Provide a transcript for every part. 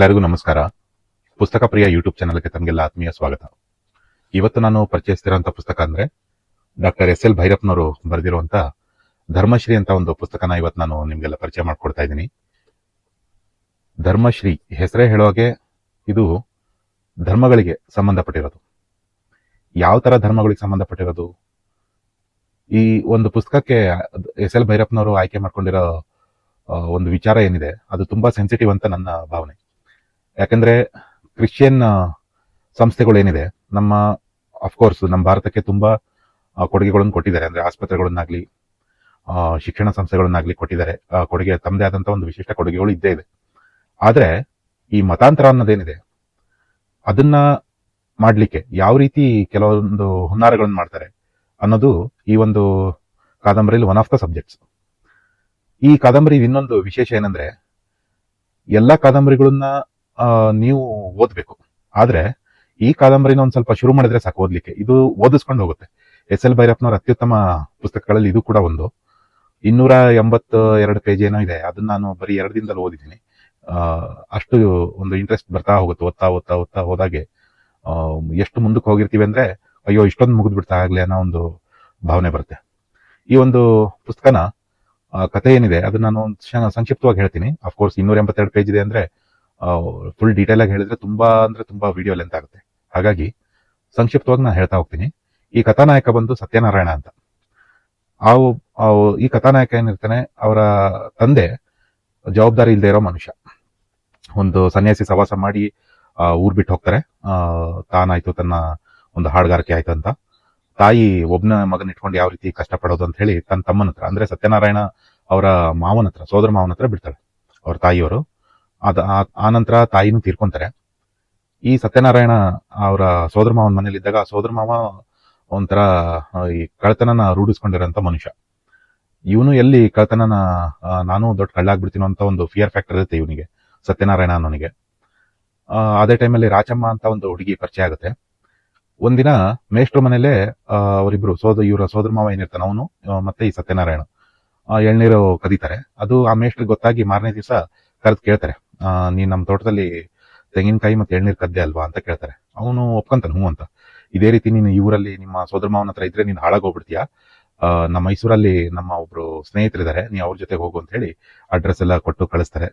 ಎಲ್ಲರಿಗೂ ನಮಸ್ಕಾರ. ಪುಸ್ತಕ ಪ್ರಿಯ ಯೂಟ್ಯೂಬ್ ಚಾನಲ್ಗೆ ತಮಗೆಲ್ಲ ಆತ್ಮೀಯ ಸ್ವಾಗತ. ಇವತ್ತು ನಾನು ಪರಿಚಯಿಸ್ತಿರೋಂಥ ಪುಸ್ತಕ ಅಂದ್ರೆ ಡಾಕ್ಟರ್ ಎಸ್ ಎಲ್ ಭೈರಪ್ಪನವರು ಬರೆದಿರುವಂತ ಧರ್ಮಶ್ರೀ ಅಂತ ಒಂದು ಪುಸ್ತಕನ ಇವತ್ತು ನಾನು ನಿಮ್ಗೆಲ್ಲ ಪರಿಚಯ ಮಾಡ್ಕೊಡ್ತಾ ಇದ್ದೀನಿ. ಧರ್ಮಶ್ರೀ ಹೆಸರೇ ಹೇಳುವಾಗೆ ಇದು ಧರ್ಮಗಳಿಗೆ ಸಂಬಂಧಪಟ್ಟಿರೋದು. ಯಾವ ತರ ಧರ್ಮಗಳಿಗೆ ಸಂಬಂಧಪಟ್ಟಿರೋದು? ಈ ಒಂದು ಪುಸ್ತಕಕ್ಕೆ ಎಸ್ ಎಲ್ ಭೈರಪ್ಪನವರು ಆಯ್ಕೆ ಮಾಡ್ಕೊಂಡಿರೋ ಒಂದು ವಿಚಾರ ಏನಿದೆ, ಅದು ತುಂಬಾ ಸೆನ್ಸಿಟಿವ್ ಅಂತ ನನ್ನ ಭಾವನೆ. ಯಾಕಂದ್ರೆ ಕ್ರಿಶ್ಚಿಯನ್ ಸಂಸ್ಥೆಗಳೇನಿದೆ, ನಮ್ಮ ಅಫ್ಕೋರ್ಸ್ ನಮ್ಮ ಭಾರತಕ್ಕೆ ತುಂಬಾ ಕೊಡುಗೆಗಳನ್ನು ಕೊಟ್ಟಿದ್ದಾರೆ. ಅಂದ್ರೆ ಆಸ್ಪತ್ರೆಗಳನ್ನಾಗ್ಲಿ ಶಿಕ್ಷಣ ಸಂಸ್ಥೆಗಳನ್ನಾಗ್ಲಿ ಕೊಟ್ಟಿದ್ದಾರೆ. ಕೊಡುಗೆ ತಮ್ಮದೇ ಆದಂತ ಒಂದು ವಿಶಿಷ್ಟ ಕೊಡುಗೆಗಳು ಇದ್ದೇ ಇದೆ. ಆದ್ರೆ, ಈ ಮತಾಂತರ ಅನ್ನೋದೇನಿದೆ, ಅದನ್ನ ಮಾಡ್ಲಿಕ್ಕೆ ಯಾವ ರೀತಿ ಕೆಲವೊಂದು ಹುನ್ನಾರಗಳನ್ನು ಮಾಡ್ತಾರೆ ಅನ್ನೋದು ಈ ಒಂದು ಕಾದಂಬರಿಯಲ್ಲಿ ಒನ್ ಆಫ್ ದ ಸಬ್ಜೆಕ್ಟ್ಸ್ ಈ ಕಾದಂಬರಿ ಇನ್ನೊಂದು ವಿಶೇಷ ಏನಂದ್ರೆ, ಎಲ್ಲಾ ಕಾದಂಬರಿಗಳನ್ನ ನೀವು ಓದ್ಬೇಕು. ಆದ್ರೆ ಈ ಕಾದಂಬರಿನ ಒಂದ್ ಸ್ವಲ್ಪ ಶುರು ಮಾಡಿದ್ರೆ ಸಾಕು ಓದ್ಲಿಕ್ಕೆ. ಇದು ಓದಿಸ್ಕೊಂಡು ಹೋಗುತ್ತೆ. ಎಸ್ ಎಲ್ ಭೈರಪ್ಪನವ್ರ ಅತ್ಯುತ್ತಮ ಪುಸ್ತಕಗಳಲ್ಲಿ ಇದು ಕೂಡ ಒಂದು. ಇನ್ನೂರ ಎಂಬತ್ತ ಎರಡು ಪೇಜ್ ಏನೋ ಇದೆ. ಅದನ್ನ ನಾನು ಬರೀ ಎರಡು ದಿನದಲ್ಲಿ ಓದಿದ್ದೀನಿ. ಅಷ್ಟು ಒಂದು ಇಂಟ್ರೆಸ್ಟ್ ಬರ್ತಾ ಹೋಗುತ್ತೆ. ಓದ್ತಾ ಓದ್ತಾ ಓದ್ತಾ ಹೋದಾಗೆ ಎಷ್ಟು ಮುಂದಕ್ಕೆ ಹೋಗಿರ್ತೀವಿ ಅಂದ್ರೆ, ಅಯ್ಯೋ, ಇಷ್ಟೊಂದು ಮುಗಿದು ಬಿಡ್ತಾ ಆಗ್ಲಿ ಅನ್ನೋ ಒಂದು ಭಾವನೆ ಬರುತ್ತೆ. ಈ ಒಂದು ಪುಸ್ತಕನ ಕಥೆ ಏನಿದೆ, ಅದನ್ನ ನಾನು ಸಂಕ್ಷಿಪ್ತವಾಗಿ ಹೇಳ್ತೀನಿ. ಅಫ್ಕೋರ್ಸ್ ಇನ್ನೂರ ಎಂಬತ್ತೆರಡು ಪೇಜ್ ಇದೆ ಅಂದ್ರೆ ಫುಲ್ ಡೀಟೇಲ್ ಆಗಿ ಹೇಳಿದ್ರೆ ತುಂಬಾ ಅಂದ್ರೆ ತುಂಬಾ ವಿಡಿಯೋ ಲೆಂತ್ ಆಗುತ್ತೆ. ಹಾಗಾಗಿ ಸಂಕ್ಷಿಪ್ತವಾಗಿ ನಾನು ಹೇಳ್ತಾ ಹೋಗ್ತೀನಿ. ಈ ಕಥಾನಾಯಕ ಬಂದು ಸತ್ಯನಾರಾಯಣ ಅಂತ. ಒಬ್- ಈ ಕಥಾನಾಯಕ ಏನಿರ್ತಾನೆ, ಅವರ ತಂದೆ ಜವಾಬ್ದಾರಿ ಇಲ್ಲದೆ ಇರೋ ಮನುಷ್ಯ. ಒಂದು ಸನ್ಯಾಸಿ ಸವಾಸ ಮಾಡಿ ಊರ್ ಬಿಟ್ಟು ಹೋಗ್ತಾರೆ. ತಾನಾಯ್ತು ತನ್ನ ಒಂದು ಹಾಡುಗಾರಿಕೆ ಆಯ್ತು ಅಂತ. ತಾಯಿ ಒಬ್ಬನ ಮಗನ ಇಟ್ಕೊಂಡು ಯಾವ ರೀತಿ ಕಷ್ಟಪಡೋದು ಅಂತ ಹೇಳಿ ತನ್ನ ತಮ್ಮನ ಹತ್ರ, ಅಂದ್ರೆ ಸತ್ಯನಾರಾಯಣ ಅವರ ಮಾವನ ಹತ್ರ, ಸೋದರ ಮಾವನ ಹತ್ರ ಬಿಡ್ತಾಳೆ. ಅವ್ರ ತಾಯಿಯವರು. ಅದ ಆ- ಆ ನಂತರ ತಾಯಿನೂ ತೀರ್ಕೊಂತಾರೆ. ಈ ಸತ್ಯನಾರಾಯಣ ಅವರ ಸೋದರ ಮಾವನ ಮನೇಲಿದ್ದಾಗ ಆ ಸೋದರ ಮಾವ ಒಂಥರ ಈ ಕಳ್ತನನ ರೂಢಿಸ್ಕೊಂಡಿರೋಂಥ ಮನುಷ್ಯ. ಇವನು ಎಲ್ಲಿ ಕಳ್ತನನ ನಾನು ದೊಡ್ಡ ಕಳ್ಳ ಆಗ್ಬಿಡ್ತೀನೋ ಅಂತ ಒಂದು ಫಿಯರ್ ಫ್ಯಾಕ್ಟರ್ ಇರುತ್ತೆ ಇವನಿಗೆ, ಸತ್ಯನಾರಾಯಣ ಅನ್ನೋನಿಗೆ. ಅದೇ ಟೈಮಲ್ಲಿ ರಾಚಮ್ಮ ಅಂತ ಒಂದು ಹುಡುಗಿ ಪರಿಚಯ ಆಗುತ್ತೆ. ಒಂದಿನ ಮೇಷ್ಟ್ರ ಮನೇಲೆ ಅವರಿಬ್ರು ಸೋದ, ಇವರ ಸೋದರ ಮಾವ ಏನಿರ್ತಾನೆ ಅವನು ಮತ್ತೆ ಈ ಸತ್ಯನಾರಾಯಣ ಎಳ್ನೀರು ಕದೀತಾರೆ. ಅದು ಆ ಮೇಷ್ಟ್ರಿಗೆ ಗೊತ್ತಾಗಿ ಮಾರನೇ ದಿವಸ ಕರೆದು ಕೇಳ್ತಾರೆ. ನೀನ್ ನಮ್ಮ ತೋಟದಲ್ಲಿ ತೆಂಗಿನಕಾಯಿ ಮತ್ತೆ ಎಳ್ನೀರು ಕದ್ದೆ ಅಲ್ವಾ ಅಂತ ಕೇಳ್ತಾರೆ. ಅವನು ಒಪ್ಕೊಂತಾನೆ, ಹ್ಞೂ ಅಂತ. ಇದೇ ರೀತಿ ನೀನು ಈ ಊರಲ್ಲಿ ನಿಮ್ಮ ಸೋದರ ಮಾವನ ಹತ್ರ ಇದ್ರೆ ನೀನು ಹಾಳಾಗೋಗ್ಬಿಡ್ತೀಯಾ ನಮ್ಮ ಮೈಸೂರಲ್ಲಿ ನಮ್ಮ ಒಬ್ರು ಸ್ನೇಹಿತರಿದ್ದಾರೆ ನೀ ಅವ್ರ ಜೊತೆ ಹೋಗು ಅಂತ ಹೇಳಿ ಅಡ್ರೆಸ್ ಎಲ್ಲ ಕೊಟ್ಟು ಕಳಿಸ್ತಾರೆ.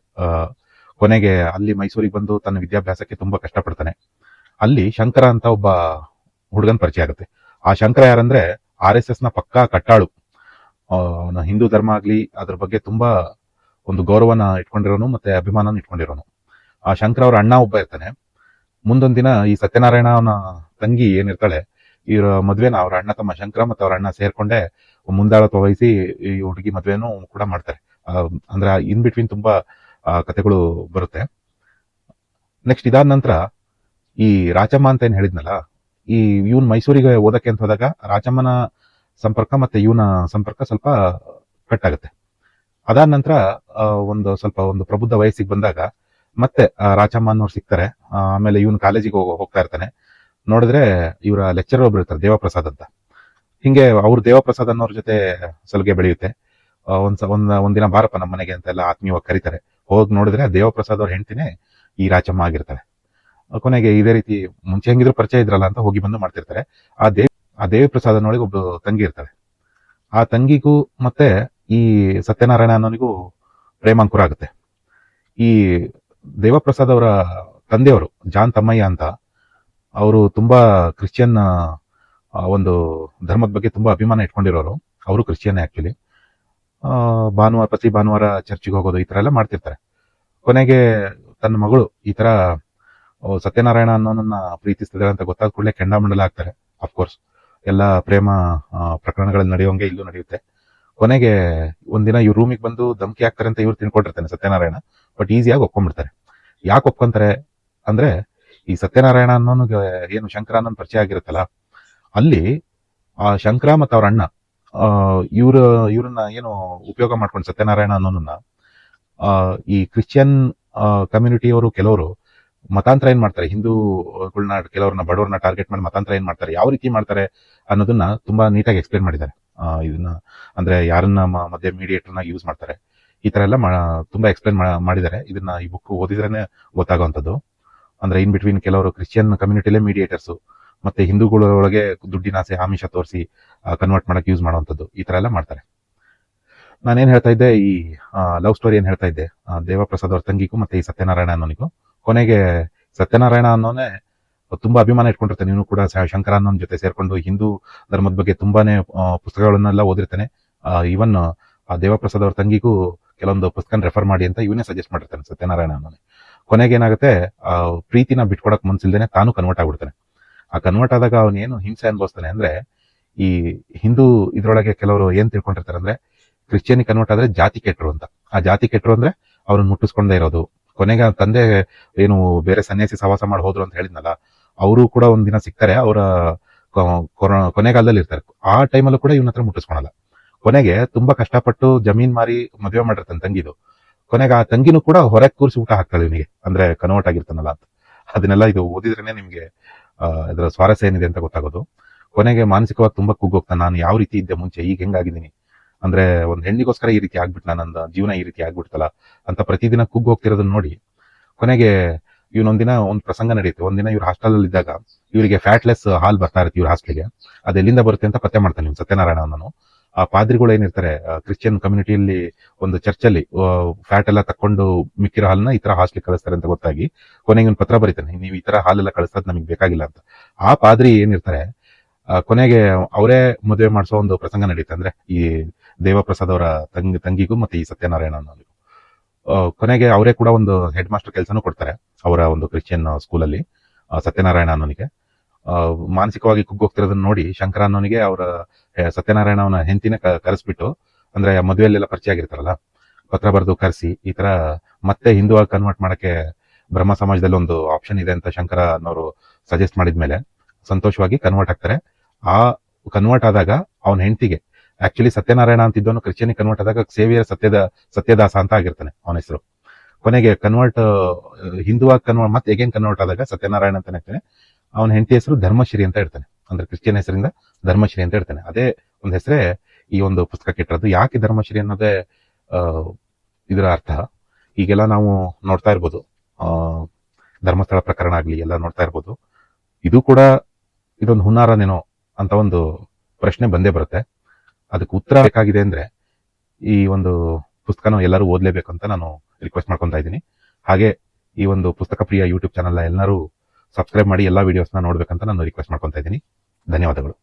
ಕೊನೆಗೆ ಅಲ್ಲಿ ಮೈಸೂರಿಗೆ ಬಂದು ತನ್ನ ವಿದ್ಯಾಭ್ಯಾಸಕ್ಕೆ ತುಂಬಾ ಕಷ್ಟಪಡ್ತಾನೆ. ಅಲ್ಲಿ ಶಂಕರ ಅಂತ ಒಬ್ಬ ಹುಡುಗನ್ ಪರಿಚಯ ಆಗುತ್ತೆ. ಆ ಶಂಕರ ಯಾರಂದ್ರೆ ಆರ್ ಎಸ್ ಎಸ್ನ ಪಕ್ಕಾ ಕಟ್ಟಾಳು. ಅವನ ಹಿಂದೂ ಧರ್ಮ ಆಗ್ಲಿ, ಅದ್ರ ಬಗ್ಗೆ ತುಂಬಾ ಒಂದು ಗೌರವನ ಇಟ್ಕೊಂಡಿರೋನು ಮತ್ತೆ ಅಭಿಮಾನನ ಇಟ್ಕೊಂಡಿರೋನು. ಆ ಶಂಕರ ಅವ್ರ ಅಣ್ಣ ಒಬ್ಬ ಇರ್ತಾನೆ. ಮುಂದೊಂದು ದಿನ ಈ ಸತ್ಯನಾರಾಯಣ ಅವನ ತಂಗಿ ಏನಿರ್ತಾಳೆ ಇವರ ಮದ್ವೆನ ಅವ್ರ ಅಣ್ಣ ತಮ್ಮ ಶಂಕರ ಮತ್ತೆ ಅವ್ರ ಅಣ್ಣ ಸೇರ್ಕೊಂಡೆ ಮುಂದಾಳತ್ವ ವಹಿಸಿ ಈ ಹುಡುಗಿ ಮದ್ವೆನೂ ಕೂಡ ಮಾಡ್ತಾರೆ. ಅಂದ್ರೆ ಇನ್ ಬಿಟ್ವೀನ್ ತುಂಬಾ ಕಥೆಗಳು ಬರುತ್ತೆ. ನೆಕ್ಸ್ಟ್ ಇದಾದ ನಂತರ ಈ ರಾಜಮ್ಮ ಅಂತ ಏನ್ ಹೇಳಿದ್ನಲ್ಲ, ಈ ಇವನ್ ಮೈಸೂರಿಗೆ ಓದಕ್ಕೆ ಅಂತ ಹೋದಾಗ ರಾಜಮ್ಮನ ಸಂಪರ್ಕ ಮತ್ತೆ ಇವನ ಸಂಪರ್ಕ ಸ್ವಲ್ಪ ಕಟ್ ಆಗುತ್ತೆ. ಅದಾದ ನಂತರ ಒಂದು ಸ್ವಲ್ಪ ಒಂದು ಪ್ರಬುದ್ಧ ವಯಸ್ಸಿಗೆ ಬಂದಾಗ ಮತ್ತೆ ರಾಚಮ್ಮ ಅನ್ನೋರು ಸಿಗ್ತಾರೆ. ಆಮೇಲೆ ಇವನು ಕಾಲೇಜಿಗೆ ಹೋಗ್ತಾ ಇರ್ತಾನೆ. ನೋಡಿದ್ರೆ ಇವರ ಲೆಕ್ಚರ್ ಒಬ್ರು ಇರ್ತಾರೆ, ದೇವಪ್ರಸಾದ್ ಅಂತ. ಹಿಂಗೆ ಅವ್ರು ದೇವಪ್ರಸಾದ್ ಅನ್ನೋರ್ ಜೊತೆ ಸಲಿಗೆ ಬೆಳೆಯುತ್ತೆ. ಒಂದ್ಸ, ಒಂದ್, ಒಂದಿನ ಬಾರಪ್ಪ ನಮ್ಮ ಮನೆಗೆ ಅಂತೆಲ್ಲ ಆತ್ಮೀಯವಾಗಿ ಕರೀತಾರೆ. ಹೋಗಿ ನೋಡಿದ್ರೆ ದೇವಪ್ರಸಾದ್ ಅವ್ರ ಹೆಂಡ್ತಿನೇ ಈ ರಾಚಮ್ಮ ಆಗಿರ್ತಾರೆ. ಕೊನೆಗೆ ಇದೇ ರೀತಿ ಮುಂಚೆ ಹೆಂಗಿದ್ರು ಪರಿಚಯ ಇದ್ರಲ್ಲ ಅಂತ ಹೋಗಿ ಬಂದು ಮಾಡ್ತಿರ್ತಾರೆ. ಆ ದೇವ್, ಆ ದೇವಿ ಪ್ರಸಾದನೊಳಗೆ ಒಬ್ಳು ತಂಗಿ ಇರ್ತಾಳೆ ಆ ತಂಗಿಗೂ ಮತ್ತೆ ಈ ಸತ್ಯನಾರಾಯಣ ಅನ್ನೋನಿಗೂ ಪ್ರೇಮಾಂಕುರ ಆಗುತ್ತೆ. ಈ ದೇವಪ್ರಸಾದ್ ಅವರ ತಂದೆಯವರು, ಜಾನ್ ತಮ್ಮಯ್ಯ ಅಂತ, ಅವರು ತುಂಬಾ ಕ್ರಿಶ್ಚಿಯನ್ ಒಂದು ಧರ್ಮದ ಬಗ್ಗೆ ತುಂಬಾ ಅಭಿಮಾನ ಇಟ್ಕೊಂಡಿರೋರು. ಅವರು ಕ್ರಿಶ್ಚಿಯನ್ ಆಕ್ಚುಲಿ ಭಾನುವಾರ, ಪ್ರತಿ ಭಾನುವಾರ ಚರ್ಚಿಗೆ ಹೋಗೋದು ಈ ತರ ಎಲ್ಲ ಮಾಡ್ತಿರ್ತಾರೆ. ಕೊನೆಗೆ ತನ್ನ ಮಗಳು ಈ ತರ ಸತ್ಯನಾರಾಯಣ ಅನ್ನೋನನ್ನ ಪ್ರೀತಿಸ್ತಿದ್ದಾರೆ ಅಂತ ಗೊತ್ತಾದ ಕೂಡಲೇ ಕೆಂಡಾಮಂಡಲ ಆಗ್ತಾರೆ ಅಫ್ಕೋರ್ಸ್ ಎಲ್ಲ ಪ್ರೇಮ ಪ್ರಕರಣಗಳಲ್ಲಿ ನಡೆಯೋಂಗೆ ಇಲ್ಲೂ ನಡೆಯುತ್ತೆ. ಕೊನೆಗೆ ಒಂದಿನ ಇವ್ರ ರೂಮಿಗೆ ಬಂದು ಧಮಕಿ ಹಾಕ್ತಾರೆ ಅಂತ ಇವ್ರು ತಿಳ್ಕೊಂಡಿರ್ತಾನೆ ಸತ್ಯನಾರಾಯಣ ಬಟ್ ಈಸಿಯಾಗಿ ಒಪ್ಕೊಂಡ್ಬಿಡ್ತಾರೆ. ಯಾಕೆ ಒಪ್ಕೊಂತಾರೆ ಅಂದ್ರೆ ಈ ಸತ್ಯನಾರಾಯಣ ಅನ್ನೋನಿಗೆ ಏನು ಶಂಕರ ಪರಿಚಯ ಆಗಿರುತ್ತಲ್ಲ ಅಲ್ಲಿ ಆ ಶಂಕರ ಮತ್ತು ಅವ್ರ ಅಣ್ಣ ಇವ್ರ ಇವ್ರನ್ನ ಏನು ಉಪಯೋಗ ಮಾಡ್ಕೊಂಡು ಸತ್ಯನಾರಾಯಣ ಅನ್ನೋನನ್ನ ಆ, ಈ ಕ್ರಿಶ್ಚಿಯನ್ ಕಮ್ಯುನಿಟಿಯವರು ಕೆಲವರು ಮತಾಂತರ ಏನ್ ಮಾಡ್ತಾರೆ ಹಿಂದೂಗಳನ್ನ ಕೆಲವ್ರನ್ನ ಬಡವ್ರನ್ನ ಟಾರ್ಗೆಟ್ ಮಾಡಿ ಮತಾಂತರ ಏನ್ ಮಾಡ್ತಾರೆ ಯಾವ ರೀತಿ ಮಾಡ್ತಾರೆ ಅನ್ನೋದನ್ನ ತುಂಬಾ ನೀಟಾಗಿ ಎಕ್ಸ್ಪ್ಲೇನ್ ಮಾಡಿದ್ದಾರೆ. ಇದನ್ನ ಅಂದ್ರೆ ಯಾರನ್ನ ಮ- ಮೀಡಿಯೇಟರ್ ಮೀಡಿಯೇಟರ್ನ ಯೂಸ್ ಮಾಡ್ತಾರೆ. ಈ ತರ ಎಲ್ಲ ತುಂಬಾ ಎಕ್ಸ್ಪ್ಲೇನ್ ಮಾಡಿದ್ದಾರೆ. ಇದನ್ನ ಈ ಬುಕ್ ಓದಿದ್ರೇನೆ ಗೊತ್ತಾಗುವಂಥದ್ದು. ಅಂದ್ರೆ ಇನ್ ಬಿಟ್ವೀನ್ ಕೆಲವರು ಕ್ರಿಶ್ಚಿಯನ್ ಕಮ್ಯುನಿಟಿಲೇ ಮೀಡಿಯೇಟರ್ಸ್ ಮತ್ತೆ ಹಿಂದೂಗಳ ಒಳಗೆ ದುಡ್ಡಿನ ಆಸೆ, ಆಮಿಷ ತೋರಿಸಿ ಕನ್ವರ್ಟ್ ಮಾಡಕ್ ಯೂಸ್ ಮಾಡುವಂಥದ್ದು. ಈ ತರ ಎಲ್ಲ ಮಾಡ್ತಾರೆ. ನಾನೇನ್ ಹೇಳ್ತಾ ಇದ್ದೆ, ಈ ಲವ್ ಸ್ಟೋರಿ ಏನ್ ಹೇಳ್ತಾ ಇದ್ದೆ ದೇವಪ್ರಸಾದ್ ಅವ್ರ ತಂಗಿಗೂ ಮತ್ತೆ ಈ ಸತ್ಯನಾರಾಯಣ ಅನ್ನೋನಿಗೂ. ಕೊನೆಗೆ ಸತ್ಯನಾರಾಯಣ ಅನ್ನೋನೆ ತುಂಬಾ ಅಭಿಮಾನ ಇಟ್ಕೊಂಡಿರ್ತಾನೆ. ನೀನು ಕೂಡ ಶಂಕರಾನಂದ್ ಜೊತೆ ಸೇರ್ಕೊಂಡು ಹಿಂದೂ ಧರ್ಮದ ಬಗ್ಗೆ ತುಂಬಾನೇ ಪುಸ್ತಕಗಳನ್ನೆಲ್ಲ ಓದಿರ್ತಾನೆ. ಇವನ್ ದೇವಪ್ರಸಾದ್ ಅವ್ರ ತಂಗಿಗೂ ಕೆಲವೊಂದು ಪುಸ್ತಕ ರೆಫರ್ ಮಾಡಿ ಅಂತ ಇವನೇ ಸಜೆಸ್ಟ್ ಮಾಡಿರ್ತಾನೆ ಸತ್ಯನಾರಾಯಣ ಅನ್ನೋನೆ. ಕೊನೆಗೆ ಏನಾಗುತ್ತೆ, ಆ, ಪ್ರೀತಿನ ಬಿಟ್ಕೊಡಕ್ ಮನ್ಸಿಲ್ದೇನೆ ತಾನು ಕನ್ವರ್ಟ್ ಆಗ್ಬಿಡ್ತಾನೆ. ಆ ಕನ್ವರ್ಟ್ ಆದಾಗ ಅವನೇನು ಹಿಂಸೆ ಅನ್ಭವಿಸ್ತಾನೆ ಅಂದ್ರೆ, ಈ ಹಿಂದೂ ಇದ್ರೊಳಗೆ ಕೆಲವರು ಏನ್ ತಿಳ್ಕೊಂಡಿರ್ತಾರೆ ಅಂದ್ರೆ ಕ್ರಿಶ್ಚಿಯನ್ ಕನ್ವರ್ಟ್ ಆದ್ರೆ ಜಾತಿ ಕೆಟ್ಟರು ಅಂತ. ಆ ಜಾತಿ ಕೆಟ್ಟರು ಅಂದ್ರೆ ಅವ್ರನ್ನ ಮುಟ್ಟಿಸ್ಕೊಂಡೇ ಇರೋದು. ಕೊನೆಗೆ ತಂದೆ ಏನು ಬೇರೆ ಸನ್ಯಾಸಿ ಸವಾಸ ಮಾಡಿ ಹೋದ್ರು ಅಂತ ಹೇಳಿದ್ನಲ್ಲ ಅವರು ಕೂಡ ಒಂದಿನ ಸಿಗ್ತಾರೆ ಅವರ ಕೊನೆಗಾಲದಲ್ಲಿ ಇರ್ತಾರೆ. ಆ ಟೈಮಲ್ಲೂ ಕೂಡ ಇವನ ಹತ್ರ ಮುಟ್ಟಿಸ್ಕೊಳಲ್ಲ. ಕೊನೆಗೆ ತುಂಬಾ ಕಷ್ಟಪಟ್ಟು ಜಮೀನ್ ಮಾರಿ ಮದುವೆ ಮಾಡಿರ್ತಾನೆ ತಂಗಿದು. ಕೊನೆಗೆ ಆ ತಂಗಿನೂ ಕೂಡ ಹೊರಗೆ ಕೂರಿಸಿ ಊಟ ಹಾಕ್ತಾಳೆ ಇವನಿಗೆ. ಅಂದ್ರೆ ಕನ್ವರ್ಟ್ ಆಗಿರ್ತಾನಲ್ಲ ಅಂತ. ಅದನ್ನೆಲ್ಲ ಇದು ಓದಿದ್ರೇನೆ ನಿಮ್ಗೆ ಇದರ ಸ್ವಾರಸ್ಯ ಏನಿದೆ ಅಂತ ಗೊತ್ತಾಗೋದು. ಕೊನೆಗೆ ಮಾನಸಿಕವಾಗಿ ತುಂಬಾ ಕುಗ್ಗೋಗ್ತಾನೆ. ನಾನು ಯಾವ ರೀತಿ ಇದ್ದೆ ಮುಂಚೆ, ಈಗ ಹೆಂಗಾಗಿದ್ದೀನಿ? ಅಂದ್ರೆ ಒಂದ್ ಹೆಣ್ಣಿಗೋಸ್ಕರ ಈ ರೀತಿ ಆಗ್ಬಿಟ್ಟು ನನ್ನ ಜೀವನ ಈ ರೀತಿ ಆಗ್ಬಿಡ್ತಲ್ಲ? ಅಂತ ಪ್ರತಿದಿನ ಕುಗ್ಗೋಗ್ತಿರೋದನ್ನ ನೋಡಿ, ಕೊನೆಗೆ ಇವನೊಂದಿನ ಒಂದು ಪ್ರಸಂಗ ನಡೆಯುತ್ತೆ. ಒಂದಿನ ಇವ್ರ ಹಾಸ್ಟೆಲ್ ಅಲ್ಲಿ ಇದ್ದಾಗ ಇವರಿಗೆ ಫ್ಯಾಟ್ಲೆಸ್ ಹಾಲ್ ಬರ್ತಾ ಇರುತ್ತೆ ಇವ್ರ ಹಾಸ್ಟೆಲ್ಗೆ ಅದೆಲ್ಲಿಂದ ಬರುತ್ತೆ ಅಂತ ಪತ್ತೆ ಮಾಡ್ತಾನೆ ಇವ್ನು ಸತ್ಯನಾರಾಯಣ ಅವನನ್ನು ಆ ಪಾದ್ರಿಗಳು ಏನಿರ್ತಾರೆ ಕ್ರಿಶ್ಚಿಯನ್ ಕಮ್ಯುನಿಟಿಯಲ್ಲಿ ಒಂದು ಚರ್ಚಲ್ಲಿ ಫ್ಯಾಟ್ ಎಲ್ಲ ತಕೊಂಡು ಮಿಕ್ಕಿರೋ ಹಾಲ್ನ ಈ ತರ ಹಾಸ್ಟೆಲ್ ಕಳಿಸ್ತಾರೆ ಅಂತ ಗೊತ್ತಾಗಿ ಕೊನೆಗೆ ಒಂದು ಪತ್ರ ಬರೀತಾನೆ, ನೀವು ಈ ತರ ಹಾಲೆಲ್ಲ ಕಳಿಸೋದು ನಮಗೆ ಬೇಕಾಗಿಲ್ಲ ಅಂತ. ಆ ಪಾದ್ರಿ ಏನಿರ್ತಾರೆ ಕೊನೆಗೆ ಅವರೇ ಮದುವೆ ಮಾಡಿಸೋ ಒಂದು ಪ್ರಸಂಗ ನಡೀತಂದ್ರೆ ಈ ದೇವಪ್ರಸಾದ್ ಅವರ ತಂಗಿ, ತಂಗಿಗೂ ಮತ್ತೆ ಈ ಸತ್ಯನಾರಾಯಣ ಕೊನೆಗೆ ಅವರೇ ಕೂಡ ಒಂದು ಹೆಡ್ ಮಾಸ್ಟರ್ ಕೆಲಸನೂ ಕೊಡ್ತಾರೆ ಅವರ ಒಂದು ಕ್ರಿಶ್ಚಿಯನ್ ಸ್ಕೂಲಲ್ಲಿ ಸತ್ಯನಾರಾಯಣ ಅನ್ನೋನಿಗೆ. ಮಾನಸಿಕವಾಗಿ ಕುಗ್ಗೋಗ್ತಿರೋದನ್ನ ನೋಡಿ ಶಂಕರ ಅನ್ನೋನಿಗೆ ಅವರ ಸತ್ಯನಾರಾಯಣ ಅವನ ಹೆಂಡತಿನ ಕರೆಸ್ಬಿಟ್ಟು, ಅಂದ್ರೆ ಮದುವೆಯಲ್ಲೆಲ್ಲ ಪರಿಚಯ ಆಗಿರ್ತಾರಲ್ಲ, ಪತ್ರ ಬರೆದು ಕರೆಸಿ, ಈ ತರ ಮತ್ತೆ ಹಿಂದೂ ಆಗಿ ಕನ್ವರ್ಟ್ ಮಾಡಕ್ಕೆ ಬ್ರಹ್ಮ ಸಮಾಜದಲ್ಲಿ ಒಂದು ಆಪ್ಷನ್ ಇದೆ ಅಂತ ಶಂಕರ ಅನ್ನೋರು ಸಜೆಸ್ಟ್ ಮಾಡಿದ್ಮೇಲೆ, ಸಂತೋಷವಾಗಿ ಕನ್ವರ್ಟ್ ಆಗ್ತಾರೆ. ಆ ಕನ್ವರ್ಟ್ ಆದಾಗ ಅವನ ಹೆಂಡತಿಗೆ ಆಕ್ಚುಲಿ ಸತ್ಯನಾರಾಯಣ ಅಂತಿದ್ದವನು ಕ್ರಿಶ್ಚಿಯನ್ ಕನ್ವರ್ಟ್ ಆದಾಗ ಸೇವಿಯರ್ ಸತ್ಯದ, ಸತ್ಯದಾಸ ಅಂತ ಆಗಿರ್ತಾನೆ ಅವನ ಹೆಸರು. ಕೊನೆಗೆ ಕನ್ವರ್ಟ್ ಹಿಂದೂ ಆಗಿ ಕನ್ವರ್ಟ್ ಮತ್ತೆ ಹೇಗೇನ್ ಕನ್ವರ್ಟ್ ಆದಾಗ ಸತ್ಯನಾರಾಯಣ ಅಂತಾನೆ ಇರ್ತಾನೆ. ಅವನ ಹೆಂಡತಿ ಹೆಸರು ಧರ್ಮಶ್ರೀ ಅಂತ ಇರ್ತಾನೆ. ಅಂದ್ರೆ ಕ್ರಿಶ್ಚಿಯನ್ ಹೆಸರಿಂದ ಧರ್ಮಶ್ರೀ ಅಂತ ಇರ್ತಾನೆ. ಅದೇ ಒಂದು ಹೆಸರೇ ಈ ಒಂದು ಪುಸ್ತಕಕ್ಕೆ ಇಟ್ಟಿರೋದು. ಯಾಕೆ ಧರ್ಮಶ್ರೀ ಅನ್ನೋದೇ ಇದರ ಅರ್ಥ. ಈಗೆಲ್ಲ ನಾವು ನೋಡ್ತಾ ಇರ್ಬೋದು. ಧರ್ಮಸ್ಥಳ ಪ್ರಕರಣ ಆಗ್ಲಿ ಎಲ್ಲ ನೋಡ್ತಾ ಇರ್ಬೋದು. ಇದು ಕೂಡ ಇದೊಂದು ಹುನ್ನಾರನೇನೋ ಅಂತ ಒಂದು ಪ್ರಶ್ನೆ ಬಂದೇ ಬರುತ್ತೆ. ಅದಕ್ಕೆ ಉತ್ತರ ಬೇಕಾಗಿದೆ ಅಂದ್ರೆ ಈ ಒಂದು ಪುಸ್ತಕನ ಎಲ್ಲರೂ ಓದ್ಲೇಬೇಕು ಅಂತ ನಾನು ರಿಕ್ವೆಸ್ಟ್ ಮಾಡ್ಕೊತಾ ಇದ್ದೀನಿ. ಹಾಗೆ ಈ ಒಂದು ಪುಸ್ತಕ ಪ್ರಿಯ ಯೂಟ್ಯೂಬ್ ಚಾನಲ್ ಎಲ್ಲರೂ ಸಬ್ಸ್ಕ್ರೈಬ್ ಮಾಡಿ ಎಲ್ಲಾ ವಿಡಿಯೋಸ್ನ ನೋಡ್ಬೇಕಂತ ನಾನು ರಿಕ್ವೆಸ್ಟ್ ಮಾಡ್ಕೊತಾ ಇದ್ದೀನಿ. ಧನ್ಯವಾದಗಳು.